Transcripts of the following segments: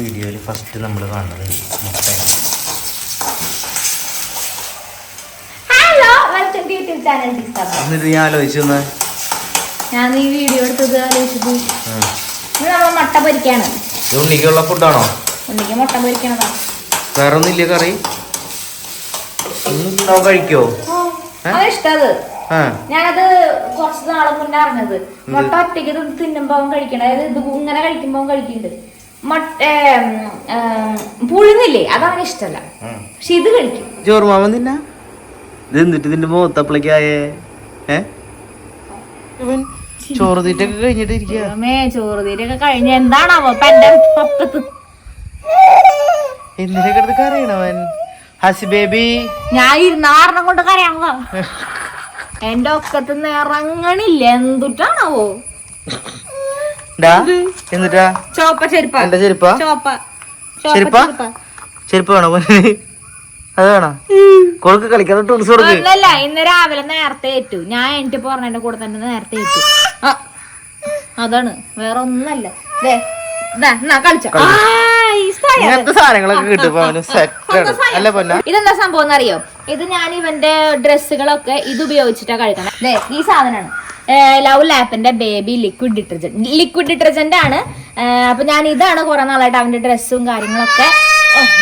വീഡിയോയിൽ ഫസ്റ്റ് നമ്മൾ കാണുന്നത് മുട്ടയാണ്. എന്നിട്ട് ഞാൻ ആലോചിച്ചു ഞാൻ ഈ വീഡിയോ എടുത്തത് ആലോചിച്ചത് മുട്ട പൊരിക്കാണ്. ഇത് ഉണ്ണിക്കുള്ള ഫുഡാണോ ഉണ്ടെങ്കിൽ മുട്ട പൊരിക്കണതാ. വേറെ ഒന്നുമില്ല കറി കഴിക്കോ? ഇഷ്ടത്. ഞാനത് കുറച്ച് നാളെ മുന്നേ അറിഞ്ഞത് മുട്ട ഒറ്റയ്ക്ക് ഇത് തിന്നുമ്പോ അവൻ കഴിക്കണം. അതായത് ഇത് ഇങ്ങനെ കഴിക്കുമ്പോ അവൻ കഴിക്കുന്നുണ്ട്. പുഴുങ്ങില്ലേ? അതവന് ഇഷ്ടല്ല. പക്ഷെ ഇത് കഴിക്കും. ചോറുമാവൻ തിന്നാ? ഇതെന്നിട്ട് ഇതിന്റെ മുഖത്തപ്പളേക്കായേ? ഏ? ഇവൻ ചോറ് തീറ്റൊക്കെ കഴിഞ്ഞിട്ട് ഇരിക്കുക മേ ചോറ് തീറ്റൊക്കെ കഴിഞ്ഞ എന്താണാവോ? എന്റെ പപ്പത്ത് എന്തിനൊക്കെ എടുത്ത് കരയണവൻ ഹസി ബേബി. ഞാൻ ഇരുന്നാറിനെ കൊണ്ട് കരയാണോ എന്റെ ഒക്കത്തുനിന്ന് ഇറങ്ങണില്ല. എന്തുട്ടാണാവോ? എന്നിട്ടാ? ചോപ്പ ചെരുപ്പ. എന്റെ ചെരുപ്പാ? ചെരുപ്പാ? ചെരുപ്പ്. വേണോ? അത് വേണോ? കൊടുക്ക് കളിക്കാതെ ടൂൾസ് കൊടുക്ക്. ഒന്നല്ല ഇന്ന് രാവിലെ നേരത്തെ ഏറ്റു. ഞാൻ എന്റെ പറഞ്ഞതിന്റെ കൂടെ തന്നെ നേരത്തെ ഏറ്റു. അതാണ്. വേറെ ഒന്നല്ല. ഇങ്ങനത്തെ സാധനങ്ങളൊക്കെ അവന്. സെറ്റാണ്. അല്ല പൊന്ന. ഇതെന്താ സംഭവം എന്നറിയോ? ഇത് ഞാൻ ഇവന്റെ ഡ്രസ്സുകളൊക്കെ ഇത് ഉപയോഗിച്ചിട്ടാ കഴിക്കണം. ഈ സാധനമാണ് love ലാപ്പിന്റെ baby liquid detergent liquid detergent ആണ്. അപ്പൊ ഞാൻ ഇതാണ് കുറെ നാളായിട്ട് അവന്റെ ഡ്രസ്സും കാര്യങ്ങളൊക്കെ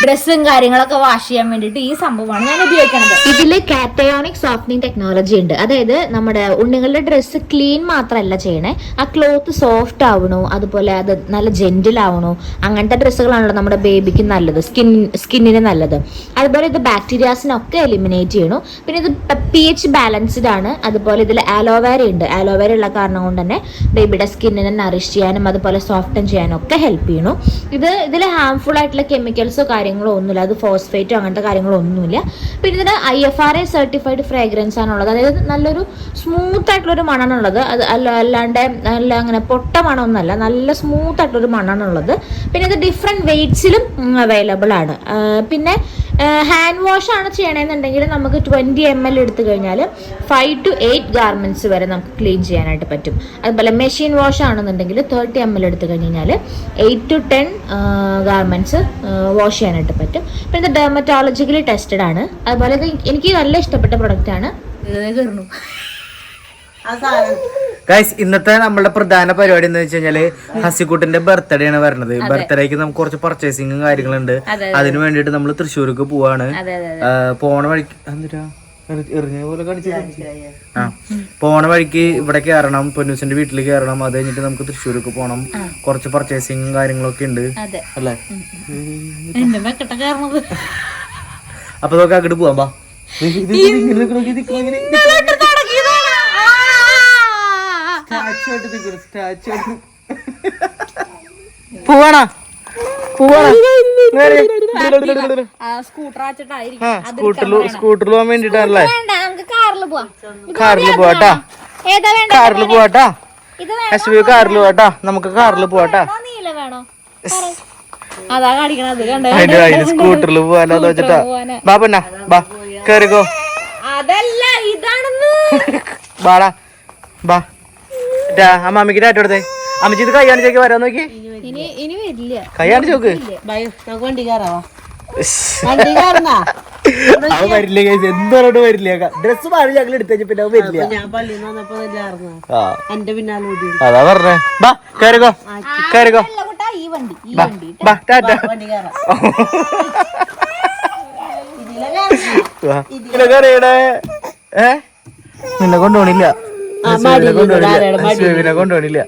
ഡ്രസ്സും കാര്യങ്ങളൊക്കെ വാഷ് ചെയ്യാൻ വേണ്ടിട്ട് ഈ സംഭവമാണ് ഞാൻ ഉപയോഗിക്കുന്നത്. ഇതിൽ കാറ്റയോണിക് സോഫ്റ്റനിങ് ടെക്നോളജി ഉണ്ട്. അതായത് നമ്മുടെ ഉണ്ണികളുടെ ഡ്രസ്സ് ക്ലീൻ മാത്രമല്ല ചെയ്യണേ. ആ ക്ലോത്ത് സോഫ്റ്റ് ആവണോ അതുപോലെ അത് നല്ല ജെന്റിൽ ആവണോ. അങ്ങനത്തെ ഡ്രസ്സുകളാണല്ലോ നമ്മുടെ ബേബിക്ക് നല്ലത് സ്കിൻ സ്കിന്നിന് നല്ലത്. അതുപോലെ ഇത് ബാക്ടീരിയാസിനൊക്കെ എലിമിനേറ്റ് ചെയ്യണു. പിന്നെ ഇത് പി എച്ച് ബാലൻസ്ഡ് ആണ്. അതുപോലെ ഇതിൽ ആലോവേര ഉണ്ട്. ആലോവേര ഉള്ള കാരണം കൊണ്ട് തന്നെ ബേബിയുടെ സ്കിന്നിനെ നറിഷ് ചെയ്യാനും അതുപോലെ സോഫ്റ്റൻ ചെയ്യാനും ഒക്കെ ഹെൽപ്പ് ചെയ്യണു. ഇത് ഇതിൽ ഹാംഫുൾ ആയിട്ടുള്ള കെമിക്കൽസോ കാര്യങ്ങളോ ഒന്നുമില്ല. അത് ഫോസ്ഫേറ്റോ അങ്ങനത്തെ കാര്യങ്ങളോ ഒന്നുമില്ല. പിന്നെ ഇതിന് I F R A certified fragrance ആണുള്ളത്. അതായത് നല്ലൊരു സ്മൂത്ത് ആയിട്ടുള്ളൊരു മണാണുള്ളത്. അത് അല്ല അല്ലാണ്ട് നല്ല അങ്ങനെ പൊട്ട മണമൊന്നുമല്ല. നല്ല സ്മൂത്ത് ആയിട്ടുള്ളൊരു മണാണുള്ളത്. പിന്നെ ഇത് ഡിഫറെന്റ് വെയ്റ്റ്സിലും അവൈലബിൾ ആണ്. പിന്നെ ഹാൻഡ് വാഷ് ആണ് ചെയ്യണമെന്നുണ്ടെങ്കിൽ നമുക്ക് ട്വന്റി എം എൽ എടുത്തു കഴിഞ്ഞാൽ ഫൈവ് ടു എയ്റ്റ് ഗാർമെന്റ്സ് വരെ നമുക്ക് ക്ലീൻ ചെയ്യാനായിട്ട് പറ്റും. അതുപോലെ മെഷീൻ വാഷ് ആണെന്നുണ്ടെങ്കിൽ തേർട്ടി എം എൽ എടുത്തു കഴിഞ്ഞാൽ eight to ten garments wash ചെയ്യാനായിട്ട് പറ്റും. പിന്നെ ഇത് ഡെർമറ്റോളജിക്കലി ടെസ്റ്റഡ് ആണ്. അതുപോലെ ഇത് എനിക്ക് നല്ല ഇഷ്ടപ്പെട്ട പ്രൊഡക്റ്റ് ആണ്. കയറുന്നു ഗൈസ് ഇന്നത്തെ നമ്മളുടെ പ്രധാന പരിപാടി എന്ന് വെച്ച് കഴിഞ്ഞാൽ ഹസിക്കുട്ടിന്റെ ബർത്ത്ഡേ ആണ് വരുന്നത് ബർത്ത്ഡേക്ക് നമുക്ക് കുറച്ച് പർച്ചേസിങ്ങും കാര്യങ്ങളുണ്ട്. അതെ, അതിന് വേണ്ടിയിട്ട് നമ്മൾ തൃശ്ശൂർക്ക് പോവാണ്. പോണ വഴിക്ക് എന്തിനാ? പോണ വഴിക്ക് ഇവിടെ കയറണം പൊന്നൂസിന്റെ വീട്ടിൽ കയറണം അത് കഴിഞ്ഞിട്ട് നമുക്ക് തൃശ്ശൂർക്ക് പോണം. കുറച്ച് പർച്ചേസിങ്ങും കാര്യങ്ങളൊക്കെ ഉണ്ട്. അല്ലേ? അപ്പൊ നമുക്ക് അങ്ങോട്ട് പോവാം ബാ ഇത് ഇത് ഇത് ഇങ്ങനെ നിക്കണോ, ഇത് നിക്കണോ, ഇങ്ങനെ. ആയിട്ട്. പോവാണോ ആ സ്കൂട്ടറിൽ സ്കൂട്ടറിൽ പോകാൻ വേണ്ടിട്ടാണല്ലേ വേണ്ട നമുക്ക് കാറിൽ പോവാം. കാറിൽ പോവാട്ടാ ഏതാ വേണ്ട കാറിൽ പോവാട്ടാ ഇത് എസ് ബി കാറിൽ പോവാട്ടാ നമുക്ക് കാറിൽ പോവാട്ടാ വേണോ? നീല വേണോ? അതാ കാണിക്കണത് കണ്ടോ? അതിന്റെ സ്കൂട്ടറിൽ പോവാനോ വെച്ചിട്ടാ. ബാ പൊന്നാ ബാ കേറിക്കോ. അതല്ല ഇതാണെന്ന്. ബാടാ ബാ. ടാ അമ്മാമിക്ക് ടാറ്റ കൊടുത്തേ. അമ്മച്ചി ഇത് കൈ കാണിച്ചേക്ക് വരാൻ നോക്കി. ഇനി ഇനി വരില്ല. വരില്ല. വരില്ല ഡ്രസ് മാറി ഞങ്ങൾ എടുത്തു പിന്നെ അവൻ വരില്ല. ഞാൻ പള്ളിയിൽ നിന്ന് വന്നപ്പോ ആ. എന്റെ പിന്നാലെ ഓടി. അതാ പറഞ്ഞേ. ബാ ബാ ടാറ്റ. ഇതിലെ കറിയടെ. ഏ? നിന്നെ കൊണ്ടുപോണില്ല കൊണ്ടുപോണില്ല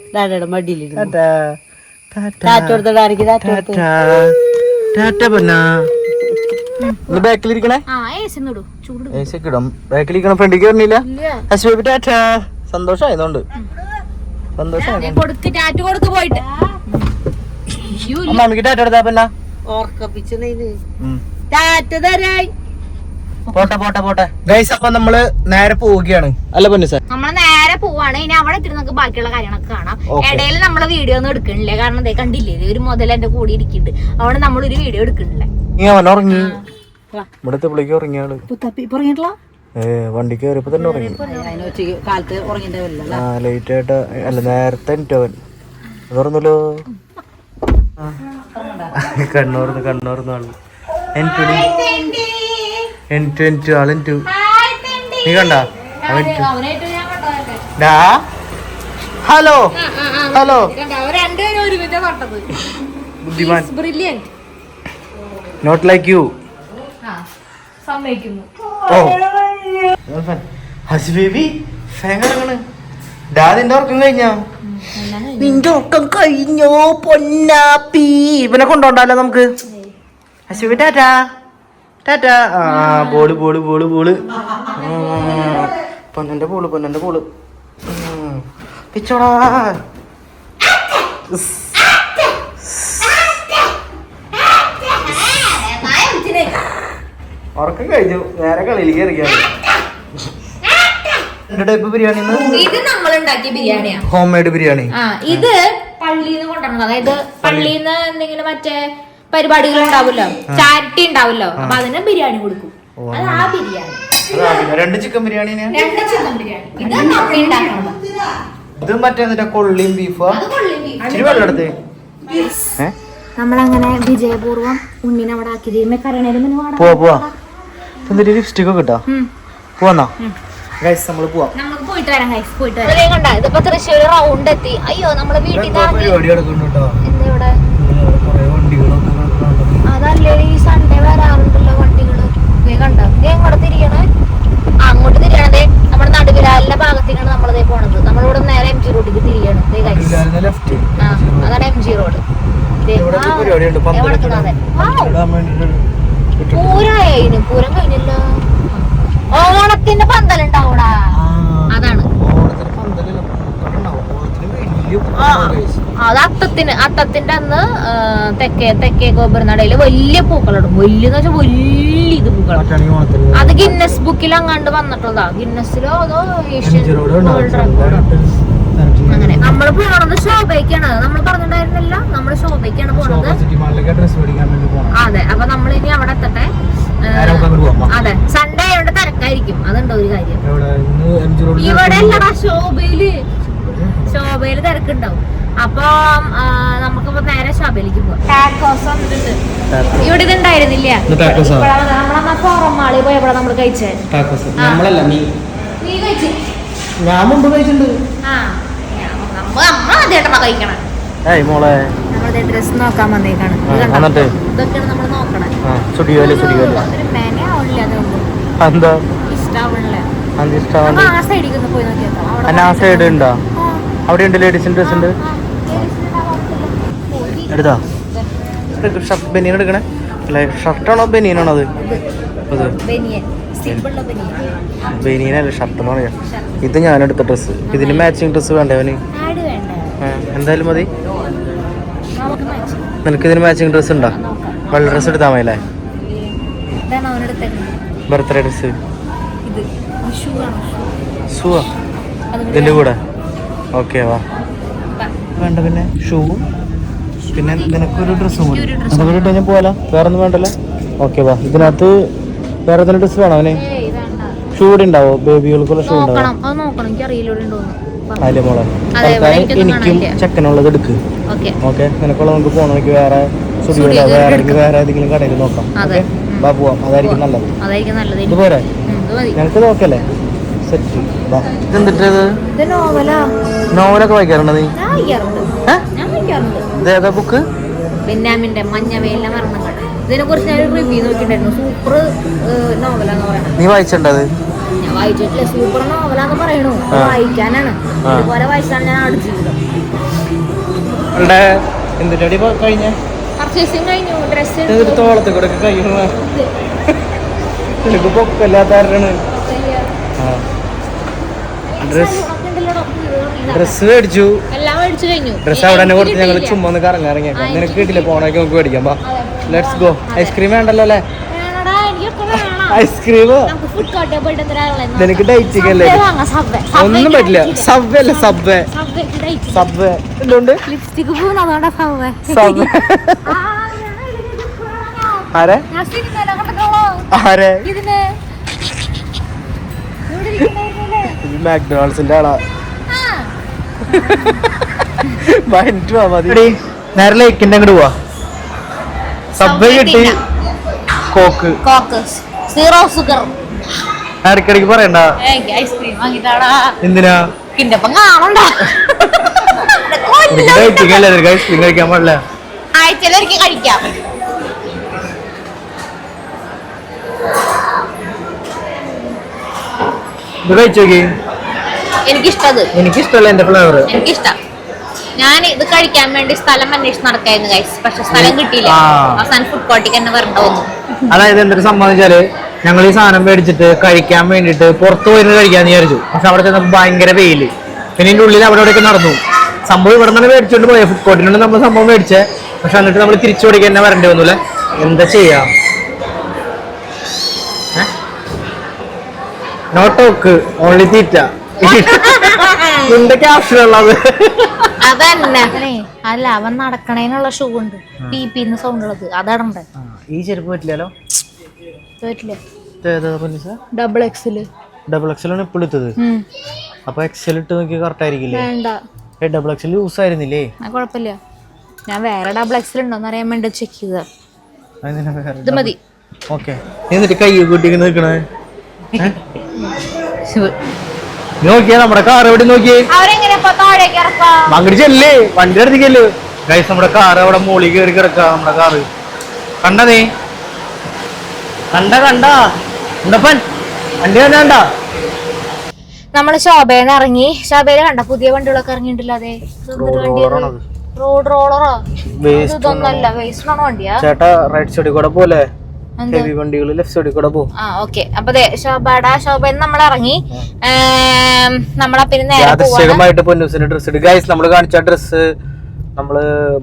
ടാറ്റാ ടാറ്റാ ബാക്കിലിരിക്കണേ? ഇടൂ. ബാക്കിലിരിക്കണ ഫ്രണ്ടിക്ക് പറഞ്ഞില്ല സന്തോഷമായതുകൊണ്ട് സന്തോഷമായി എടുത്താ പൊന്നാ? പോട്ടെ പോട്ടെ പോട്ടെ. ഗൈസ് അപ്പൊ നമ്മൾ നേരെ പോവുകയാണ്. അല്ല പൊന്നു സാർ. നമ്മൾ നേരെ പോവാണ്. ഇനി അവിടെ എത്തിട്ട് നമുക്ക് ബാക്കിയുള്ള കാര്യങ്ങളൊക്കെ കാണാം. ഇടയിൽ നമ്മളെ വീഡിയോ ഒന്നും എടുക്കണില്ല. കാരണം ദേ കണ്ടില്ലേ? ദേ ഒരു മുതൽ എന്റെ കൂടി ഇരിക്കുന്നുണ്ട്. അവിടെ നമ്മളൊരു വീഡിയോ എടുക്കണില്ല. നീ അവൻ ഉറങ്ങി. ഇവിടുത്തെ പിള്ളിക്ക് ഉറങ്ങിയാൾ വണ്ടി കയറിയപ്പോ തന്നെ ഉറങ്ങി. ആ ലേറ്റ് ആയിട്ട് അല്ല നേരത്തെ എണീറ്റവൻ അത് തുറന്നല്ലോ കണ്ണൂർന്ന് കണ്ണൂർന്ന് ആൾ. എനിക്കടി എനിറ്റു എനിറ്റു ആളെനിറ്റു നീ കണ്ട? അവൻ അവനായിട്ട് ഞാൻ കണ്ടതല്ലേ ഡാ. ഹലോ. ഹലോ. ബുദ്ധിമാൻ. നോട്ട് ലൈക്ക് യു ഓ. ഹസി ബേബി ഡാ നിന്റെ ഉറക്കം കഴിഞ്ഞാ? നിന്റെ ഉറക്കം കഴിഞ്ഞോ പൊന്നാപ്പി ഇവനെ കൊണ്ടോണ്ടല്ലോ നമുക്ക്? ഹസി ബേബി ടാറ്റാ. ടാറ്റാ. ആ ബോൾ ബോൾ ബോൾ ബോൾ. പൊന്നന്റെ ബോൾ പൊന്നന്റെ ബോൾ. പിച്ചോടാ. ഉറക്കം കഴിഞ്ഞു. നേരെ കളിയിൽ രണ്ട് ടൈപ്പ് ബിരിയാണി ഇത് നമ്മൾ ഉണ്ടാക്കിയ ബിരിയാണിയാ. ഹോം മെയ്ഡ് ബിരിയാണി ഇത് പള്ളിന്ന് കൊണ്ടുവന്നത്. അതായത് പള്ളിന്ന് എന്തെങ്കിലും മറ്റേ പരിപാടികൾ ഉണ്ടാവുമല്ലോ? ചാരിറ്റി ഉണ്ടാവുമല്ലോ? അപ്പൊ അതിന് ബിരിയാണി കൊടുക്കും. അത് ആ ബിരിയാണി. രണ്ട് ചിക്കൻ ബിരിയാണി രണ്ട് ചിക്കൻ ബിരിയാണി. ഇത് നമ്മൾ ഉണ്ടാക്കണം ഇത് മറ്റേ എന്നിട്ട് കൊള്ളിയും ബീഫാ അത് കൊള്ളി beef. ഇച്ചിരി വെള്ളം എടുത്ത്. ഏ? നമ്മളങ്ങനെ വിജയപൂർവം ഉണ്ണിനെ അവിടെ ആക്കി ചെയ്യുമ്പോ കരണേലും പോവാ പോവാ. എന്നിട്ട് ലിപ്സ്റ്റിക് ഒക്കെ കിട്ടാ? പോവാന്നാ? ഗൈസ് നമ്മൾ പോവാം. നമുക്ക് പോയിട്ട് വരാം ഗൈസ് പോയിട്ട് വരാം. കണ്ട? ഇതിപ്പോ തൃശ്ശൂർ റൗണ്ട് എത്തി. അയ്യോ നമ്മൾ വീട്ടിൽ. അതല്ലേ ഈ സൺഡേ വരാറുണ്ടല്ലോ വണ്ടികൾ. കണ്ടോ? ദേ എങ്ങോട്ട് തിരിയണേ. അങ്ങോട്ട് തിരിയണതേ നമ്മുടെ നടുവിലാലിന്റെ ഭാഗത്തേക്കാണ് നമ്മളതേ പോണത്. നമ്മളിവിടെ നേരെ എം ജി റോഡിലേക്ക് തിരിയാണ്. അതാണ് എം ജി റോഡ് വേണ്ടിട്ട് പൂരം കഴിഞ്ഞല്ലോ. ഓണത്തിന്റെ പന്തലുണ്ടാവൂടാ. അതാണ്. ഓണത്തിന് പന്തലില്ല. ഉണ്ടാവും. ഓണത്തിന് വലിയ. അത് അത്തത്തിന് അത്തത്തിന്റെ അന്ന് തെക്കേ തെക്കേ ഗോപുരനടയിൽ വലിയ പൂക്കളിടും വലിയ വെച്ചാൽ വലിയ ഇത് പൂക്കൾ അത് ഗിന്നസ് ബുക്കിൽ അങ്ങാണ്ട് വന്നിട്ടുള്ളതാ. ഗിന്നസിലോ അതോ ഏഷ്യൻ. വേൾഡ് റെക്കോർഡോ അങ്ങനെ. നമ്മൾ പോണത് ശോഭയ്ക്കാണ്. നമ്മൾ പറഞ്ഞിട്ടുണ്ടായിരുന്നില്ല. നമ്മൾ ശോഭയ്ക്കാണ് പോണത്. അതെ. അപ്പൊ നമ്മൾ ഇനി അവിടെ എത്തട്ടെ. അതെ. സൺഡേ ആയതുകൊണ്ട് തിരക്കായിരിക്കും. അതുണ്ടോ ഒരു കാര്യം? ഇവിടെ അല്ലടാ ശോഭയിൽ. ശോഭയിൽ തിരക്കുണ്ടാവും. അപ്പൊ നമുക്കിപ്പോ നേരെ ശോഭയിലേക്ക് പോവാം. ടാക്കോസ് വന്നിട്ടുണ്ട്. ഇവിടെ ഇത് ഉണ്ടായിരുന്നില്ല. മാളിൽ പോയപ്പോഴാ നമ്മൾ കഴിച്ചേ. ടാക്കോസ് നമ്മളല്ല നീ. നീ കഴിച്ചു. ഞാൻ മുമ്പ് കഴിച്ചിട്ടുണ്ട്. ആ. നമ്മ നമ്മൾ ആദ്യമായിട്ടാണ് കഴിക്കണം. ഏയ് മോളെ. ഡ്രസ് നോക്കാൻ വന്നേക്കാണ്. ഇത് ആ, എന്നിട്ട്? ഇതൊക്കെയാണ് നമ്മൾ നോക്കണേ. ആ എന്താ ഇഷ്ടാവണില്ല. സൈഡിൽ പോയി ആ സൈഡ് ഉണ്ടോ? അവിടെ ഉണ്ട് ലേഡീസിന്റെ ഡ്രസ് ഉണ്ട്. എടുത്താ? ഷർട്ട് ബനിയൻ എടുക്കണേ? അല്ല ഷർട്ടാണോ ബനിയനാണോ അത്? അത്. ബനിയനല്ല ഷർട്ട് എന്ന് പറയാം ഇത് ഞാൻ എടുത്ത ഡ്രസ്സ് ഇതിന് മാച്ചിങ് ഡ്രസ് വേണ്ടേ അവന്? ആഡ് വേണ്ട. എന്തായാലും മതി. നിനക്ക് ഇതിന് മാച്ചിങ് ഡ്രസ് ഉണ്ടോ? വെള്ള ഡ്രസ്സ് എടുത്താൽ മതിയല്ലേ ബർത്ത്ഡേ ഡ്രസ്സ് ഇത്. ഷൂ ആണ് ഷൂ. ഷൂവാ? അതും ഇതിന്റെ കൂടെ? ഓക്കെ വാ. വേണ്ട പിന്നെ ഷൂവും പിന്നെ നിനക്കൊരു ഡ്രസ്സും കൂടി. നമുക്ക് ഇട്ട് കഴിഞ്ഞാൽ പോകാലോ വേറെ ഒന്നും വേണ്ടല്ലോ? ഓക്കെ വാ. ഇതിനകത്ത് വേറെ ഏതെങ്കിലും ഡ്രസ്സ് വേണോ അവനെ? ഷൂ കൂടി ഉണ്ടാവോ? ബേബികൾക്കുള്ള ഷൂ ഉണ്ടാവും? അതിലെ മോളെ? എനിക്കും ചെക്കനുള്ളത് എടുക്ക്. ഓക്കെ നിനക്കുള്ള നമുക്ക് പോകണമെങ്കിൽ വേറെ സ്റ്റുഡിയോ വേറെ വേറെ ഏതെങ്കിലും കടയിൽ നോക്കാം. ഓക്കെ വാ പോവാം. അതായിരിക്കും നല്ലത്. ഇത് പോരെ? ഞങ്ങൾക്ക് നോക്കല്ലേ സെറ്റ് വാ ഇതെന്തിട്ടത്? ഇത് നോവലാ നോവലൊക്കെ വായിക്കാറുണ്ടോ നീ? ഞാൻ വായിക്കാറുണ്ട്. ഞാൻ വായിക്കാറുണ്ട്. ഇത് ഏതാ ബുക്ക് ബെന്നാമിന്റെ മഞ്ഞവേല മരണങ്ങൾ. ഇതിനെ കുറിച്ച് ഞാൻ റിവ്യൂ നോക്കിയിട്ടുണ്ടായിരുന്നു. സൂപ്പർ നോവലാന്ന് പറയണത് നീ വായിച്ചിട്ടുണ്ടത് ഞാൻ വായിച്ചിട്ടില്ല. സൂപ്പർ നോവലാന്ന് പറയണു. വായിക്കാനാണ്. ഇതുപോലെ വായിച്ചാണ് ഞാൻ അടുത്തിരുന്നത് ഇവിടെ എന്തിന്റെ അടി കഴിഞ്ഞ? പർച്ചേസിങ് കഴിഞ്ഞു. ഡ്രസ്സ് തോളത്തെ കൂടെ എനിക്ക് പൊക്കല്ലാത്താരാണ് ഡ്രസ് ഡ്രസ് മേടിച്ചു. ഡ്രസ് അവിടെ തന്നെ കൊടുത്ത് ഞങ്ങൾ ചുമ്മാ ഒന്ന് കറങ്ങി ഇറങ്ങിയേക്കാം. നിനക്ക് കിട്ടില്ല? പോണേക്ക് നമുക്ക് മേടിക്കാം. ബാ ലെറ്റ്സ് ഗോ ഐസ്ക്രീം വേണ്ടല്ലോ അല്ലേ? ഐസ്ക്രീം നിനക്ക് അല്ലേ? ഒന്നും പറ്റില്ല. സബ്വേ അല്ലേ? സബ്വേ സബ്വേ എന്തുകൊണ്ട് സബ്വേ ആരെ? ആരെ? മാക്ഡൊണാൾഡ്സിന്റെ ആളാ. ആ, മൈൻഡ് മതി നേരെ ലേക്കിന്റെ അങ്ങോട്ട് പോവാ. സബ്വേ കിട്ടി. കോക്ക്. കോക്ക്. സീറോ സുഗർ ഇടയ്ക്കിടയ്ക്ക് പറയണ്ട. ഐസ്ക്രീം വാങ്ങിട്ടാടാ. എന്തിനാ? കാണണ്ട. നിനക്ക് ഐസ്ക്രീം കഴിക്കാൻ പാടില്ല. ആഴ്ചയിലൊരിക്കൽ കഴിക്കാം. ഇത് കഴിച്ചു നോക്കി എനിക്കിഷ്ടത്. എനിക്കിഷ്ടമല്ല എന്റെ ഫ്ലേവർ എനിക്കിഷ്ടം. ഞാൻ ഇത് കഴിക്കാൻ വേണ്ടി സ്ഥലം അന്വേഷിച്ച് നടക്കായിരുന്നു ഗൈസ് പക്ഷെ സ്ഥലം കിട്ടിയില്ല. അവസാനം ഫുഡ് കോർട്ടിക്ക് തന്നെ വരണ്ട വന്നു. അതായത് എന്തൊരു സംബന്ധിച്ചാൽ ഞങ്ങൾ ഈ സാധനം മേടിച്ചിട്ട് കഴിക്കാൻ വേണ്ടിട്ട് പുറത്ത് പോയിരുന്നു കഴിക്കാന്ന് വിചാരിച്ചു. പക്ഷെ അവിടെ ചെന്നപ്പോ ഭയങ്കര വെയിൽ. പിന്നെ ഇതിന്റെ ഉള്ളിൽ അവിടെ ഇവിടെയൊക്കെ നടന്നു. സംഭവം ഇവിടെ നിന്ന് മേടിച്ചോണ്ട് പോയ. ഫുഡ് കോർട്ടിനോട് നമ്മൾ സംഭവം മേടിച്ചേ. പക്ഷെ എന്നിട്ട് നമ്മൾ തിരിച്ചു കൊടുക്കാൻ തന്നെ വരേണ്ടി വന്നൂലെ എന്താ ചെയ്യാ? നോ ടോക്ക് ഓൺലി തീറ്റ നിന്റെ അതന്നെ. അല്ല അവൻ നടക്കണേനുള്ള ഷൂ ഉണ്ട്. പി പി സൗണ്ട് ഉള്ളത്. അതാടണ്ടേ. ഈ ചെരുപ്പ് പറ്റില്ലല്ലോ? പറ്റില്ല ഡബിൾ എക്സിൽ ഡബിൾ എക്സലാണ് ഇപ്പോൾ എടുത്തത് അപ്പൊ എക്സൽ ഇട്ട് നോക്കി കറക്റ്റ് ആയിരിക്കില്ലേ? വേണ്ട. ഡബിൾ എക്സൽ യൂസ് ആയിരുന്നില്ലേ? ആ കുഴപ്പമില്ല ഞാൻ വേറെ ഡബിൾ എക്സൽ ഉണ്ടോന്ന് അറിയാൻ വേണ്ടി ചെക്ക് ചെയ്ത ഇത് മതി. ഓക്കെ എന്നിട്ട് കൈ കൂട്ടി നിൽക്കണേ. നോക്കിയാ നമ്മുടെ കാർ എവിടെ നോക്കി അവരെങ്ങനെ ഇപ്പൊ താഴേക്ക് ഇറക്കാ? അങ്ങോട്ട് ചെല്ലേ വണ്ടി അടുത്തേക്കല്ലേ ഗൈസ് നമ്മുടെ കാർ അവിടെ മോളി കയറി കിടക്ക നമ്മുടെ കാറ് കണ്ട നീ? കണ്ട കണ്ട? ഉണ്ടപ്പൻ വണ്ടി തന്നെ കണ്ട? നമ്മൾ ശോഭേന്ന് ഇറങ്ങി. ശോഭയിൽ കണ്ട പുതിയ വണ്ടികളൊക്കെ ഇറങ്ങിയിട്ടില്ല അതെ? റോഡ് റോളറോ ഇതൊന്നല്ല വേസ്റ്റ് ആണോ വണ്ടിയാ? ചേട്ടാ റൈറ്റ് സൈഡിൽ കൂടെ പോലെ? ഹെവി വണ്ടികൾ ലെഫ്റ്റ് സൈഡിൽ കൂടെ പോകും. ആ ഓക്കെ അപ്പൊ നമ്മൾ ഇറങ്ങി നമ്മളെ പിന്നെ യാദൃശ്ചികമായിട്ട് പൊന്നൂസിന്റെ ഡ്രസ് ഇട്ട് ഗൈസ് നമ്മൾ കാണിച്ച ഡ്രസ് നമ്മൾ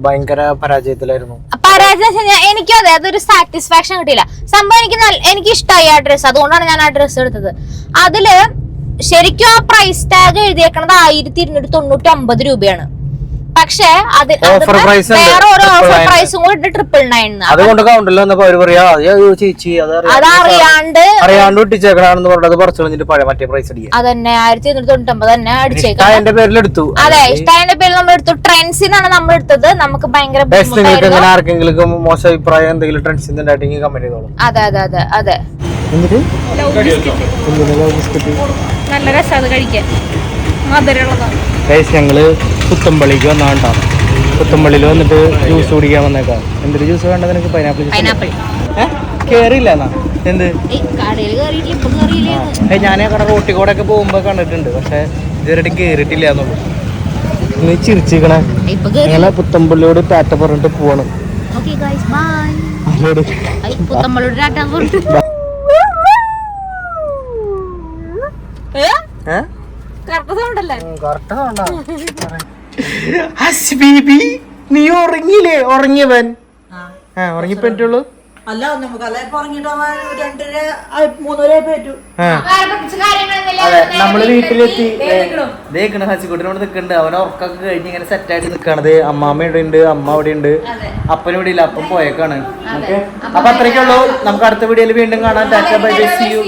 ഭയങ്കര പരാജയത്തിലായിരുന്നു. പരാജയം എനിക്കും അതെ അതൊരു സാറ്റിസ്ഫാക്ഷൻ കിട്ടിയില്ല. സംഭവം എനിക്ക് എനിക്ക് ഇഷ്ടമായി ആ ഡ്രസ്സ് അതുകൊണ്ടാണ് ഞാൻ ആ ഡ്രസ്സ് എടുത്തത്. അതിൽ ശരിക്കും ആ പ്രൈസ് ടാഗ് എഴുതിയേക്കണത് ആയിരത്തി ഇരുന്നൂറ്റി തൊണ്ണൂറ്റി അമ്പത് രൂപയാണ്. പക്ഷെ അത് ഓഫർ പ്രൈസ്. വേറെ ഒരു ഓഫർ പ്രൈസും കൂടി ട്രിപ്പിൾ നയൻ അതുകൊണ്ട് കൗണ്ടറിൽ വന്നപ്പോൾ അവർ പറയാ "അയ്യോ, ചേച്ചി അതറിയാം അതറിയാണ്ട് അറിയാണ്ട് ഒട്ടിച്ചേക്കണാണെന്ന് പറഞ്ഞത് പറിച്ചു കഴിഞ്ഞിട്ട് പഴയ മറ്റേ പ്രൈസ് അടിക്കുക. അതന്നെ ആയിരത്തി എണ്ണൂറ്റി തൊണ്ണൂറ്റി ഒമ്പത് തന്നെ അടിച്ചേക്കാം എന്റെ പേരിൽ എടുത്തു. അതെ ഇഷ്ടമായ പേരിൽ നമ്മൾ എടുത്തു. ട്രെൻസിനാണ് നമ്മൾ എടുത്തത്. നമുക്ക് ഭയങ്കര ആർക്കെങ്കിലും മോശം അഭിപ്രായം എന്തെങ്കിലും ട്രെൻഡ്സ് ഉണ്ടായിട്ടെങ്കിൽ കമന്റ് ചെയ്തോളൂ. അതെ അതെ അതെ അതെ. എന്നിട്ട്? നല്ല രസം അത് കഴിക്കാൻ. ഗൈസ് ഞങ്ങൾ പുത്തമ്പള്ളിക്ക് വന്നാണ്ടാ. പുത്തമ്പള്ളിയിൽ വന്നിട്ട് ജ്യൂസ് കുടിക്കാൻ വന്നേക്കാം. എന്തൊരു ജ്യൂസ് വേണ്ടത് നിനക്ക്? പൈനാപ്പിൾ കേറിയില്ല എന്നാ. എന്ത്? ഞാൻ കട റോട്ടിൽ കൂടെ ഒക്കെ പോകുമ്പോ കണ്ടിട്ടുണ്ട്. പക്ഷെ ഇതുവരെ കേറിയിട്ടില്ല എന്നുള്ളൂ. നീ ചിരിച്ചിരിക്കണേ. ഞങ്ങളെ പുത്തമ്പള്ളിയോട് ടാറ്റ പറഞ്ഞിട്ട് പോവാണ്. പുത്തമ്പള്ളിയോട് ബൈ ആരോട് പറഞ്ഞു ഏഹ് കറക്റ്റ് സൗണ്ട് അല്ലേ ഹസ്ബീബി നീ ഉറങ്ങിയില്ലേ? ഉറങ്ങിയവൻ. ആ. ഉറങ്ങിപ്പറ്റുള്ളൂ അല്ല നമുക്ക് അല്ല ഇപ്പൊ ഇറങ്ങിട്ട് രണ്ടര മൂന്നര പറ്റൂ. അതെ നമ്മൾ വീട്ടിലെത്തി. ദേക്കണ ഹസിക്കുട്ടിനോട് നിക്കണ്ട്. അവൻ ഉറക്കൊക്കെ കഴിഞ്ഞ് ഇങ്ങനെ സെറ്റ് ആയിട്ട് നിൽക്കണത് അമ്മാമ്മ ഇവിടെ ഉണ്ട് അമ്മ അവിടെ ഉണ്ട്. അപ്പന അപ്പൻ ഇവിടെ ഇല്ല. അപ്പം പോയേക്കാണ്. ഓക്കെ? അപ്പൊ അത്രയ്ക്കുള്ളൂ. നമുക്ക് അടുത്ത വീഡിയോയിൽ വീണ്ടും കാണാം. Tata bye bye see U